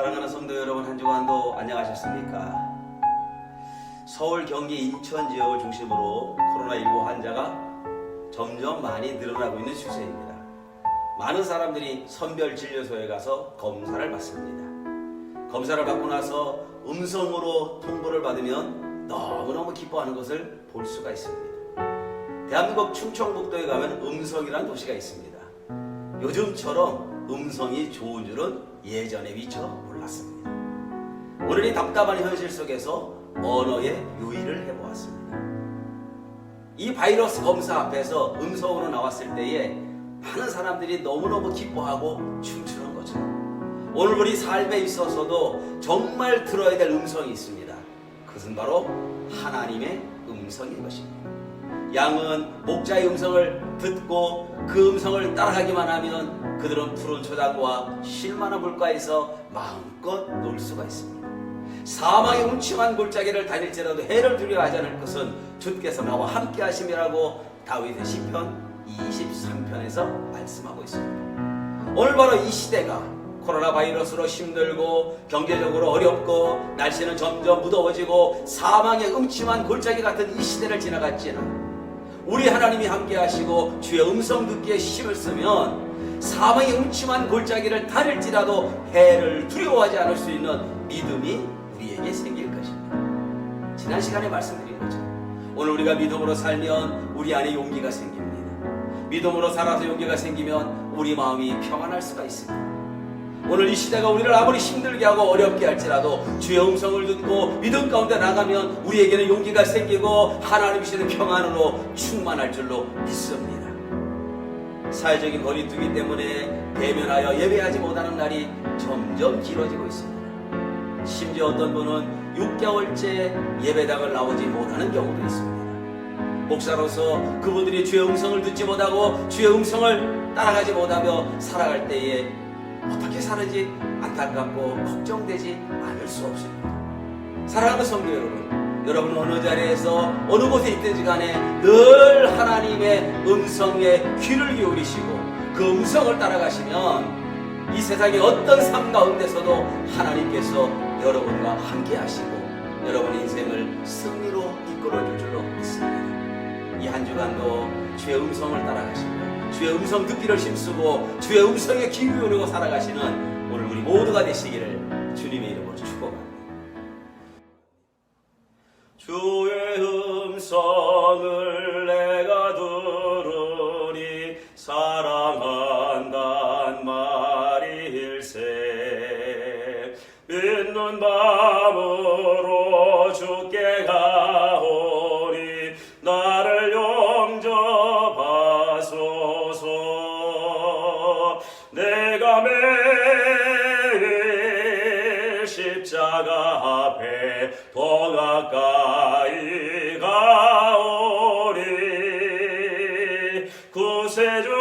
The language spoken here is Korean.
사랑하는 성도 여러분 한 주간도 안녕하셨습니까? 서울, 경기, 인천 지역을 중심으로 코로나19 환자가 점점 많이 늘어나고 있는 추세입니다. 많은 사람들이 선별 진료소에 가서 검사를 받습니다. 검사를 받고 나서 음성으로 통보를 받으면 너무너무 기뻐하는 것을 볼 수가 있습니다. 대한민국 충청북도에 가면 음성이라는 도시가 있습니다. 요즘처럼 음성이 좋은 줄은 예전에 미처 몰랐습니다. 오늘 이 답답한 현실 속에서 언어의 유의를 해보았습니다. 이 바이러스 검사 앞에서 음성으로 나왔을 때에 많은 사람들이 너무너무 기뻐하고 춤추는 거죠. 오늘 우리 삶에 있어서도 정말 들어야 될 음성이 있습니다. 그것은 바로 하나님의 음성인 것입니다. 양은 목자의 음성을 듣고 그 음성을 따라가기만 하면 그들은 푸른 초장과 쉴만한 물가에서 마음껏 놀 수가 있습니다. 사망의 음침한 골짜기를 다닐지라도 해를 두려워하지 않을 것은 주께서 나와 함께 하심이라고 다윗의 시편 23편에서 말씀하고 있습니다. 오늘 바로 이 시대가 코로나 바이러스로 힘들고 경제적으로 어렵고 날씨는 점점 무더워지고 사망의 음침한 골짜기 같은 이 시대를 지나갔지만 우리 하나님이 함께 하시고 주의 음성 듣기에 힘을 쓰면 사망의 음침한 골짜기를 다닐지라도 해를 두려워하지 않을 수 있는 믿음이 우리에게 생길 것입니다. 지난 시간에 말씀드린 거죠. 오늘 우리가 믿음으로 살면 우리 안에 용기가 생깁니다. 믿음으로 살아서 용기가 생기면 우리 마음이 평안할 수가 있습니다. 오늘 이 시대가 우리를 아무리 힘들게 하고 어렵게 할지라도 주의 음성을 듣고 믿음 가운데 나가면 우리에게는 용기가 생기고 하나님 주시는 평안으로 충만할 줄로 믿습니다. 사회적인 거리두기 때문에 대면하여 예배하지 못하는 날이 점점 길어지고 있습니다. 심지어 어떤 분은 6개월째 예배당을 나오지 못하는 경우도 있습니다. 목사로서 그분들이 주의 음성을 듣지 못하고 주의 음성을 따라가지 못하며 살아갈 때에 어떻게 사는지 안타깝고 걱정되지 않을 수 없습니다. 사랑하는 성도 여러분, 여러분 어느 자리에서 어느 곳에 있든지 간에 늘 하나님의 음성에 귀를 기울이시고 그 음성을 따라가시면 이 세상의 어떤 삶 가운데서도 하나님께서 여러분과 함께 하시고 여러분의 인생을 승리로 이끌어 줄 줄로 믿습니다. 이 한 주간도 주의 음성을 따라가시고 주의 음성 듣기를 힘쓰고 주의 음성에 귀 기울이고 살아가시는 오늘 우리 모두가 되시기를 주님의 이름으로 축복합니다. 주의 음성을 내가 들으니 사랑한단 말일세 믿는 마음으로 주께 가오니 나를 용접하소 내가 매일 십자가 앞에 더 가까이 가오리 구세주